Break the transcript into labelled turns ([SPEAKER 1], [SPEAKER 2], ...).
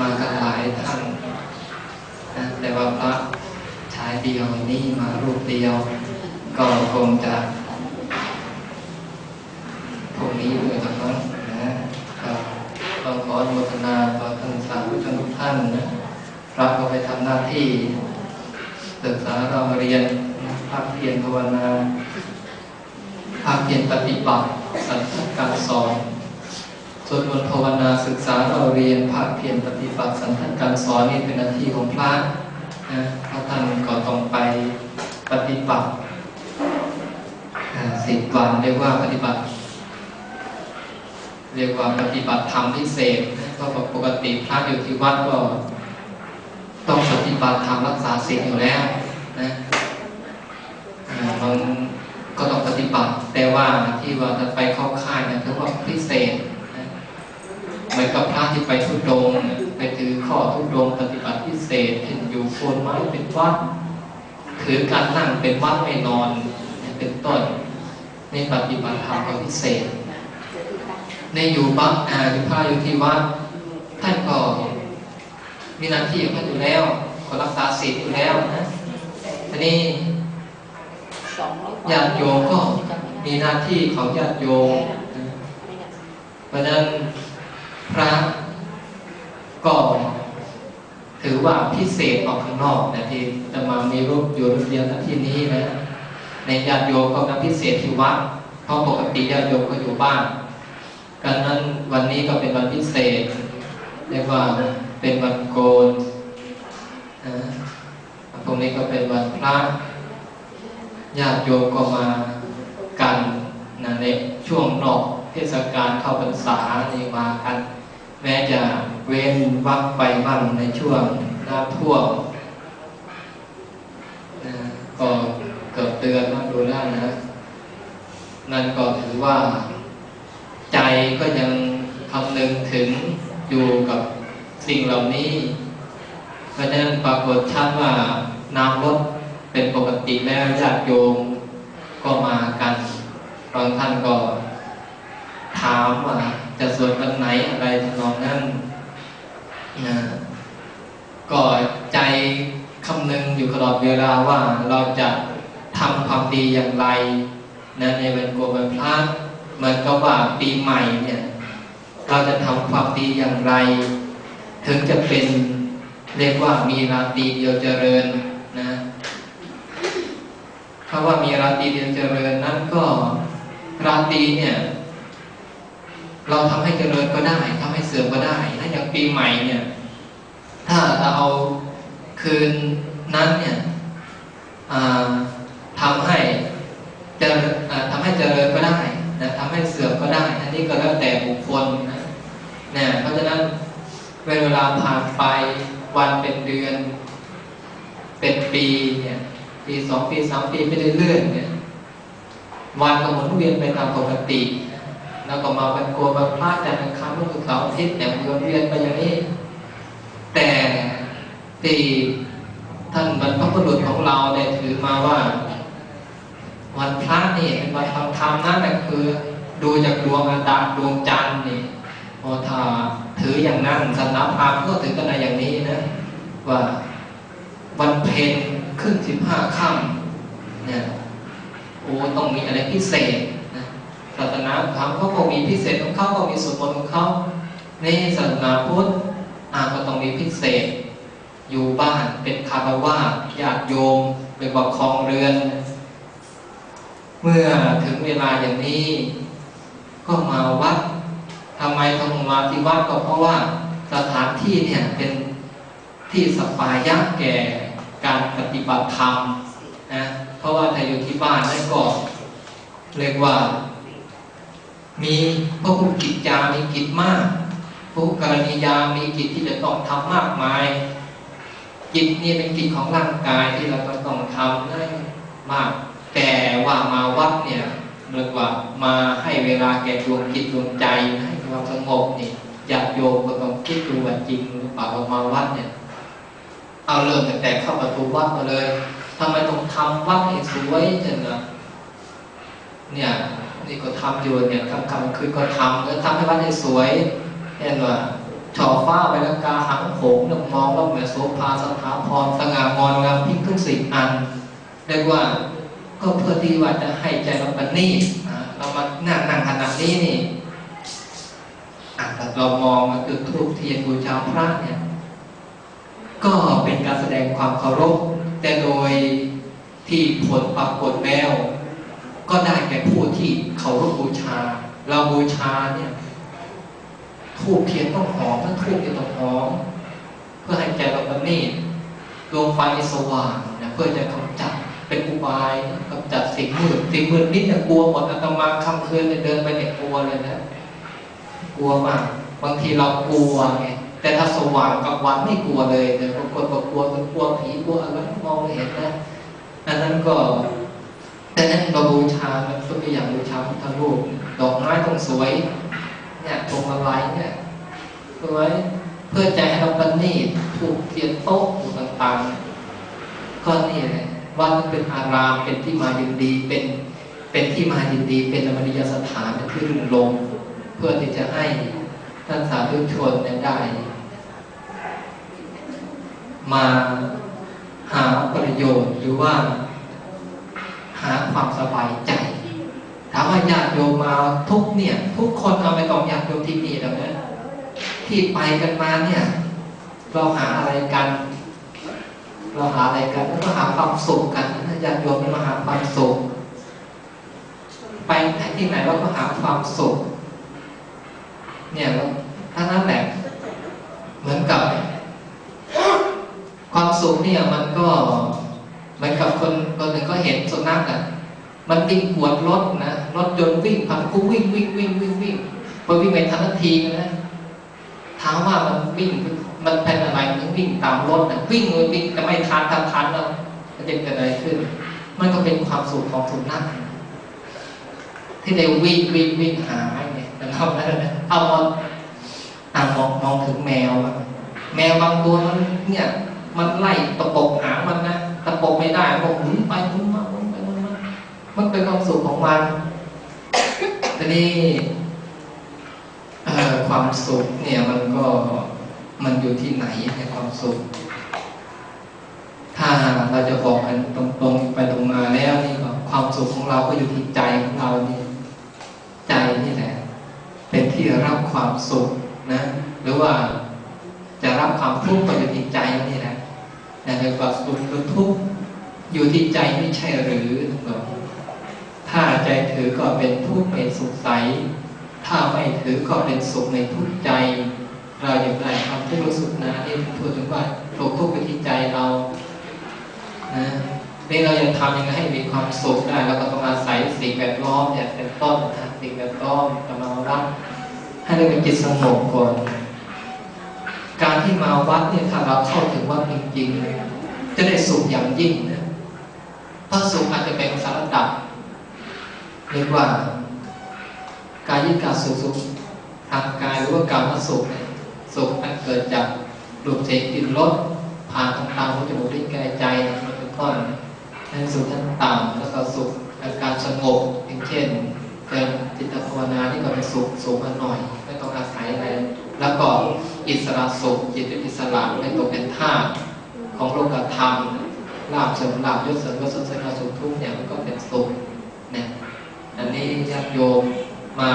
[SPEAKER 1] มากันหลายท่านนะแต่ว่าพระชายเดียวนี่มารูปเดียว ก็คงจะพวกนี้ด้วยกันนะก็ต้องขออนุโมทนาต่อท่านสาธุชนทุกท่านนะพระก็ไปทำหน้าที่ศึกษาเราเรียนภาคเพียรภาวนาภาคเพียรปฏิบัติสัจการสอน สวดมนต์ภาวนาศึกษาเราเรียนภาคเพียรปฏิบัติสันทการสอนนี่เป็นหน้าที่ของพระนะพระท่านก็ต้องไปปฏิบัติสิบวันเรียกว่าปฏิบัติ เรียกว่าปฏิบัติธรรมพิเศษนะเพราะปกติพระอยู่ที่วัดก็ต้องปฏิบัติธรรมรักษาศีลอยู่แล้วนะอ่ามันก็ต้องปฏิบัติแต่ว่าที่ว่าจะไปเข้าค่ายนะถือว่าพิเศษ เหมือนกับพระที่ไปทุดงไปถือข้อทุดงปฏิบัติพิเศษเห็นอยู่โคนไม้เป็นวัดถือการนั่งเป็นวัดไม่นอนเป็นต้นในปฏิบัติธรรมก็พิเศษ ในอยู่บ้านอาอยู่พระอยู่ที่วัดท่านก็มีหน้าที่ของท่านอยู่แล้วก็รักษาศีลอยู่แล้วนะทีนี้ญาติโยมก็มีหน้าที่ของญาติโยมเพราะฉะนั้น พระก็ถือว่าพิเศษออกข้างนอกนะที่จะมามีรูปอยู่รูปเดียวณที่นี้นะ ในญาติโยมก็นับพิเศษที่วัดเพราะปกติญาติโยมก็อยู่บ้านกันนั้นวันนี้ก็เป็นวันพิเศษเรียกว่าเป็นวันโกนนะพรุ่งนี้ก็เป็นวันพระญาติโยมก็มากันนะในช่วงนอกเทศกาลเข้าพรรษานี่มากัน ม้จะเว้นวักไปบ้างในช่วงน้ำท่วมนะก็เกือบเตือนมาดูแล้วนะ นั่นก็ถือว่า ใจก็ยังคำนึงถึงอยู่กับสิ่งเหล่านี้ เพราะฉะนั้นปรากฏชัดว่าน้ำลดเป็นปกติแล้วญาติโยมก็มากันบางท่านก็ถามว่าจะสวดวันไหนอะไรทำนองนั้นนะก็ใจคำนึง อยู่ตลอดเวลาว่าเราจะทำความดีอย่างไรนะในวันโกนวันพระเหมือนกับว่าปีใหม่เนี่ยเราจะทำความดีอย่างไร ถึงจะเป็นเรียกว่ามีราตรีเดียวเจริญนะคำว่ามีราตรีเดียวเจริญนั้นก็ราตรีเนี่ย เราทำให้เจริญก็ได้ทำให้เสื่อมก็ได้ถ้าอย่างปีใหม่เนี่ย ถ้าเราเอาคืนนั้นเนี่ยทำให้เจริญทำให้เจริญก็ได้นะทำให้เสื่อมก็ได้ อันนี้ก็แล้วแต่บุคคลนะนะเพราะฉะนั้นเวลาผ่านไปวันเป็นเดือน เป็นปีเนี่ยปีสองปีสามปีไปเรื่อยๆเนี่ยวันก็หมุนเวียนไปตามปกติแล้วก็มาเป็นโกนวันพระจันทร์อังคารพุธศุกร์เสาร์อาทิตย์เนี่ยวนเวียนไปอย่างนี้ แต่ที่ท่านบรรพบุรุษของเราได้ถือมาว่า วันพระนี่เป็นวันฟังธรรมนั่นแหละคือ ดูจากดวงอาทิตย์ดวงจันทร์นี่พอถ้าถืออย่างนั้นศาสนาพราหมณ์ก็ถือกันในอย่างนี้นะว่า วันเพ็ญขึ้นสิบห้าค่ำเนี่ยโอ้ต้องมีอะไรพิเศษนะศาสนาพราหมณ์เขาก็มีพิเศษของเขาก็มีสวดมนต์ของเขาในศาสนาพุทธอาก็ต้องมีพิเศษ อยู่บ้านเป็นคารวะญาติโยมเป็นบักครองเรือน เมื่อถึงเวลาอย่างนี้ ก็มาวัดทำไมต้องมาที่วัดก็เพราะว่าสถานที่เนี่ยเป็นที่สปายะแก่ การปฏิบัติธรรมนะเพราะว่าถ้าอยู่ที่บ้านนั่นก็เรียกว่า มีพระคุณกิจจามีกิจมากพระกรณียามีกิจที่จะต้องทำมากมาย กิจนี่เป็นกิจของร่างกายที่เราต้องทำได้มาก แต่ว่ามาวัดเนี่ยเรียกว่ามาให้เวลาแก่ดวงจิตดวงใจให้ความสงบนี่อยากโยมก็ต้องคิดดูว่าจริงหรือเปล่าว่ามาวัดเนี่ย เอาเริ่มตั้งแต่เข้าประตูวัดมาเลยทำไมต้องทำวัดให้สวยจังนะเนี่ยนี่ก็ทำอยู่เนี่ยกลางคืนก็ทำแล้วทำให้วัดให้สวยเห็นว่าช่อฟ้าใบลากาหังโขงนมองแล้วเหมือนโสภาสถาพรสง่างอนงามพิทุกสิ่อันเรียกว่าก็เพื่อที่ว่าจะให้ใจเราปณีตนะเรามานั่งนั่งขนาดนี้นี่อะแต่เรามองมาจุดทูบเทียนบูชาพระเนี่ย เป็นการแสดงความเคารพ แต่โดยที่ผลปรากฏแล้วก็ได้แก่ผู้ที่เคารพบูชา เราบูชาเนี่ยทูบเทียนต้องหอมถ้าทูบเนี่ยต้องหอมเพื่อให้ใจเราประณีตดวงไฟสว่างนะเพื่อจะกำจัดเป็นอุบายกำจัดสิ่งมืดสิ่งมืดนิดเนี่ยกลัวหมดอาตมาคำคืนเนี่ยเดินไปเนี่ยกลัวเลยนะกลัวมากบางทีเรากลัวไง แต่ถ้าสว่างกับวันไม่กลัวเลยแต่บางคนบอกกลัวกลัวผีกลัวอะไรมองไม่เห็นนะอันนั้นก็แต่นั้นเราบูชามันก็เป็นอย่างบูชาพุทธรูปดอกไม้ต้องสวย เนี่ยพวงมาลัยเนี่ยสวยเพื่อใจให้เราประณีตถูกเทียนโต๊ะต่างๆก็นี่แหละวัดนั้นเป็นอารามเป็นที่มายินดีเป็นเป็นที่มายินดีเป็นอมริยสถานเป็นที่รุ่งลงเพื่อที่จะให้ ท่านสาธุชนได้ มาหาประโยชน์หรือว่า หาความสบายใจถามว่าญาติโยมมาทุกเนี่ย ทุกคนเอาไปตองญาติโยมที่นี่แล้วนะที่ไปกันมาเนี่ย เราหาอะไรกัน เราหาอะไรกันแล้วก็หาความสุขกันญาติโยมมาหาความสุข ไปที่ไหนเราก็หาความสุข เนี่ยเราท่านั้นแหละเหมือนกับ ความสุขเนี่ยมันก็เหมือนกับคนคนหนึ่งก็เห็นสุนัขอะมันวิ่งกวดรถนะรถยนต์วิ่งผ่านกูวิ่งวิ่งวิ่งวิ่งวิ่งพอวิ่งไปทันทีนะถามว่ามันวิ่งมันเป็นอะไรมันวิ่งตามรถนะวิ่งเลยวิ่งแต่ไม่ทันทันทันแล้วมันจะเกิดอะไรขึ้น มันก็เป็นความสุขของสุนัขที่ได้วิ่งวิ่งวิ่งหาไเราเอามาอ่ามองมองถึงแมวแมวบางตัวมันเนี่ย มันไล่ตะปบหางมันนะตะปบไม่ได้มันก็หมุนไปหมุนมาหมุนไปหมุนมามันเป็นความสุขของมันทีนี้เอ่อความสุขเนี่ยมันก็มันอยู่ที่ไหนในความสุข ถ้าเราจะบอกกันตรงๆไปตรงมาแล้วนี่ก็ความสุขของเราก็อยู่ที่ใจของ สุขนะหรือว่าจะรับความทุกข์ก็อยู่ที่ใจนี่แหละแต่ในความสุขหรือทุกข์อยู่ที่ใจไม่ใช่หรือบอกถ้าใจถือก็เป็นทุกข์เป็นสุขใส ถ้าไม่ถือก็เป็นสุขในทุกข์ใจ เราอย่างไรความทุกข์รู้สึกนะนี่พูดถึงว่าถูกทุกข์ไปที่ใจเรานะนี่เราจะทำยังไงให้มีความสุขได้เราก็ต้องอาศัยสิ่งแวดล้อมเนี่ยเป็นต้นนะสิ่งแวดล้อมกำลังรับ ให้เราเป็นจิตสงบก่อน การที่มาวัดเนี่ยถ้าเราเข้าถึงวัดจริงๆจะได้สุขอย่างยิ่งนะเพราะสุขอาจจะเป็นสารดับเรียกว่ากายิกาสุขสุขทางกายหรือว่ากามสุขเนี่ยสุขมันเกิดจากรูปเสียงกลิ่นรสผ่านทางตาหูจมูกลิ้นกายใจเนี่ยมันเป็นต้นให้สุขทั้นต่ำแล้วก็สุขอาการสงบอย่างเช่นเกิด จิตภาวนาที่ก็เป็นสุขสูงมาหน่อย ไม่ต้องอาศัยอะไร แล้วก็อิสระสุขจิตอิสระไม่ตกเป็นทาของโลกธรรมลาบเสริมลาบยศเสริมยศเสริมสุขทุกอย่างมันก็เป็นสุขเนี่ยอันนี้ญาติโยมมา